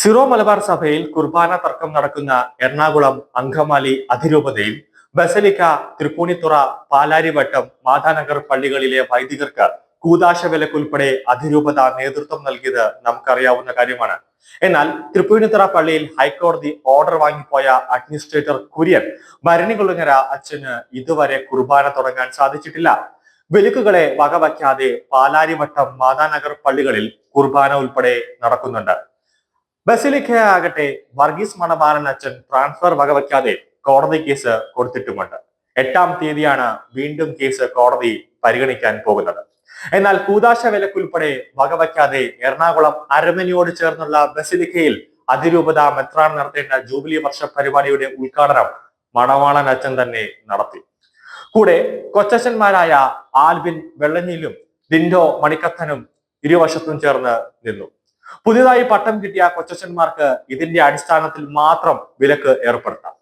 Syro Malabar സഭയിൽ കുർബാന തർക്കം നടക്കുന്ന എറണാകുളം അങ്കമാലി അതിരൂപതയിൽ ബസലിക്ക തൃപ്പൂണിത്തുറ പാലാരിവട്ടം മാതാനഗർ പള്ളികളിലെ വൈദികർക്ക് കൂതാശ വിലക്കുൾപ്പെടെ അതിരൂപത നേതൃത്വം നൽകിയത് നമുക്കറിയാവുന്ന കാര്യമാണ്. എന്നാൽ തൃപ്പൂണിത്തുറ പള്ളിയിൽ ഹൈക്കോടതി ഓർഡർ വാങ്ങിപ്പോയ അഡ്മിനിസ്ട്രേറ്റർ കുര്യൻ ഭരണികുളങ്ങര അച്ഛന് ഇതുവരെ കുർബാന തുടങ്ങാൻ സാധിച്ചിട്ടില്ല. വിലക്കുകളെ വകവയ്ക്കാതെ പാലാരിവട്ടം മാതാനഗർ പള്ളികളിൽ കുർബാന ഉൾപ്പെടെ നടക്കുന്നുണ്ട്. ബസിലിക്ക ആകട്ടെ വർഗീസ് മണബാരൻ അച്ഛൻ ട്രാൻസ്ഫർ വകവയ്ക്കാതെ കോടതി കേസ് കൊടുത്തിട്ടുമുണ്ട്. എട്ടാം തീയതിയാണ് വീണ്ടും കേസ് കോടതി പരിഗണിക്കാൻ പോകുന്നത്. എന്നാൽ കൂതാശ വിലക്കുൾപ്പെടെ വകവയ്ക്കാതെ എറണാകുളം അരമനയോട് ചേർന്നുള്ള ബസിലിക്കയിൽ അതിരൂപത മെത്രാൻ നടത്തേണ്ട ജൂബിലി വർഷ പരിപാടിയുടെ ഉദ്ഘാടനം മണവാളൻ അച്ഛൻ തന്നെ നടത്തി. കൂടെ കൊച്ചച്ഛന്മാരായ ആൽബിൻ വെള്ളഞ്ഞിലും ഡിൻഡോ മണിക്കത്തനും ഇരുവശത്തും ചേർന്ന് നിന്നു. പുതിയതായി പട്ടം കിട്ടിയ കൊച്ചന്മാർക്ക് ഇതിന്റെ അടിസ്ഥാനത്തിൽ മാത്രം വിലക്ക് ഏർപ്പെടുത്താം.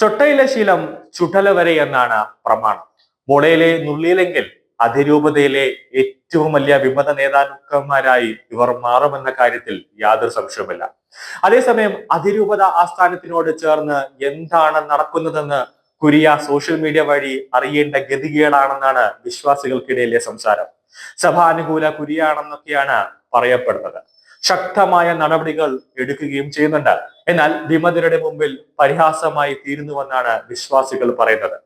ചൊട്ടയിലെ ശീലം ചുടല വരെ എന്നാണ് പ്രമാണം. മുളയിലെ നുള്ളിയിലെങ്കിൽ അതിരൂപതയിലെ ഏറ്റവും വലിയ വിമത നേതാക്കന്മാരായി ഇവർ മാറുമെന്ന കാര്യത്തിൽ യാതൊരു സംശയവുമില്ല. അതേസമയം അതിരൂപത ആസ്ഥാനത്തിനോട് ചേർന്ന് എന്താണ് നടക്കുന്നതെന്ന് കുരിയ സോഷ്യൽ മീഡിയ വഴി അറിയേണ്ട ഗതികേടാണെന്നാണ് വിശ്വാസികൾക്കിടയിലെ സംസാരം. സഭാനുകൂല കുരിയാണെന്നൊക്കെയാണ് പറയപ്പെടുന്നത്. ശക്തമായ നടപടികൾ എടുക്കുകയും ചെയ്യുന്നുണ്ട്. എന്നാൽ വിമതരുടെ മുമ്പിൽ പരിഹാസമായി തീരുന്നുവെന്നാണ് വിശ്വാസികൾ പറയുന്നത്.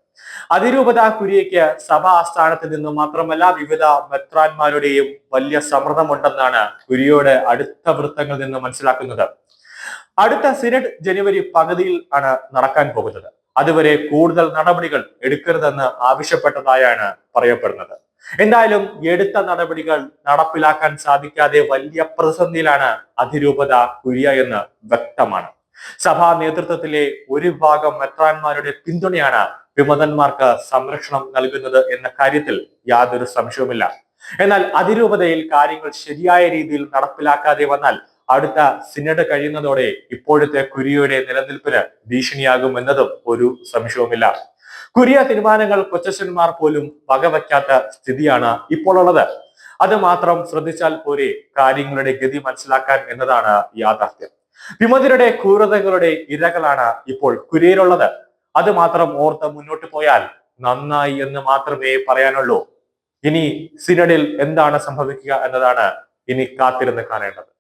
അതിരൂപത കുര്യയ്ക്ക് സഭാ ആസ്ഥാനത്ത് നിന്നും മാത്രമല്ല വിവിധ മെത്രാന്മാരുടെയും വലിയ സമ്മർദ്ദമുണ്ടെന്നാണ് കുര്യയുടെ അടുത്ത വൃത്തങ്ങളിൽ നിന്ന് മനസ്സിലാക്കുന്നത്. അടുത്ത സിനഡ് ജനുവരി പകുതിയിൽ ആണ് നടക്കാൻ പോകുന്നത്. അതുവരെ കൂടുതൽ നടപടികൾ എടുക്കരുതെന്ന് ആവശ്യപ്പെട്ടതായാണ് പറയപ്പെടുന്നത്. എന്തായാലും എടുത്ത നടപടികൾ നടപ്പിലാക്കാൻ സാധിക്കാതെ വലിയ പ്രതിസന്ധിയിലാണ് അതിരൂപത കുഴിയ എന്ന് വ്യക്തമാണ്. സഭാ നേതൃത്വത്തിലെ ഒരു ഭാഗം മെത്രാന്മാരുടെ പിന്തുണയാണ് വിമതന്മാർക്ക് സംരക്ഷണം നൽകുന്നത് എന്ന കാര്യത്തിൽ യാതൊരു സംശയവുമില്ല. എന്നാൽ അതിരൂപതയിൽ കാര്യങ്ങൾ ശരിയായ രീതിയിൽ നടപ്പിലാക്കാതെ വന്നാൽ അടുത്ത സിനഡ് കഴിയുന്നതോടെ ഇപ്പോഴത്തെ കുരിയയുടെ നിലനിൽപ്പിന് ഭീഷണിയാകുമെന്നതും ഒരു സംശയവുമില്ല. കുരിയ തീരുമാനങ്ങൾ കൊച്ചന്മാർ പോലും വകവയ്ക്കാത്ത സ്ഥിതിയാണ് ഇപ്പോൾ ഉള്ളത് അത് മാത്രം ശ്രദ്ധിച്ചാൽ പോരെ കാര്യങ്ങളുടെ ഗതി മനസ്സിലാക്കാൻ എന്നതാണ് യാഥാർത്ഥ്യം. വിമതരുടെ ക്രൂരതകളുടെ ഇരകളാണ് ഇപ്പോൾ കുരിയയിലുള്ളത്. അത് മാത്രം ഓർത്ത് മുന്നോട്ട് പോയാൽ നന്നായി എന്ന് മാത്രമേ പറയാനുള്ളൂ. ഇനി സിനഡിൽ എന്താണ് സംഭവിക്കുക എന്നതാണ് ഇനി കാത്തിരുന്ന് കാണേണ്ടത്.